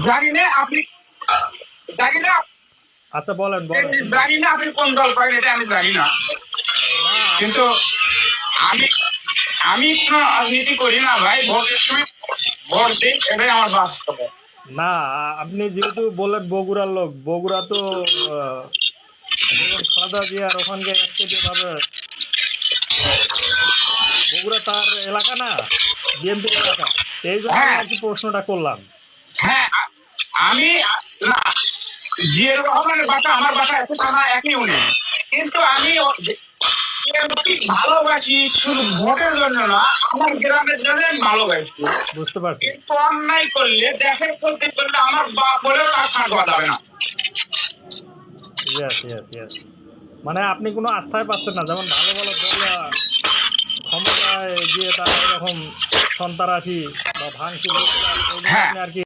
জানি না আপনি জানি না আচ্ছা বলেন বলেন। জানি না আপনি কোন দল করেন এটা আমি জানি না। কিন্তু আমি আমি কোনো রাজনীতি করি না ভাই ভোটের সময় ভোট দিই এটাই আমার বাস্তব। না আপনি যেহেতু বললেন বগুড়ার লোক বগুড়া তো খালেদা জিয়ার ওখানকে একচেটে ভাবে। বগুড়া তার এলাকা না বিএনপি এলাকা। এই জন্য হ্যাঁ। প্রশ্নটা করলাম। হ্যাঁ আমি না জিয়ার রহমানের বাসা আমার বাসা একই থানা একই উনি। কিন্তু আমি ভালোবাসি শুধু ভোটের জন্য না আমার গ্রামের জন্য ভালোবাসি। বুঝতে পারছি। কিন্তু অন্যায় করলে দেশের প্রতি করলে আমার বাপ বলেও তার সাথ বাঁধাবে না। ইয়েস ইয়েস ইয়েস মানে আপনি কোনো আস্থায় পাচ্ছেন না। যেমন ভালো ভালো দল আহ, ক্ষমতায় গিয়ে তারা এরকম সন্ত্রাসী বা ভাঙচুর জন্য হ্যাঁ। আর কি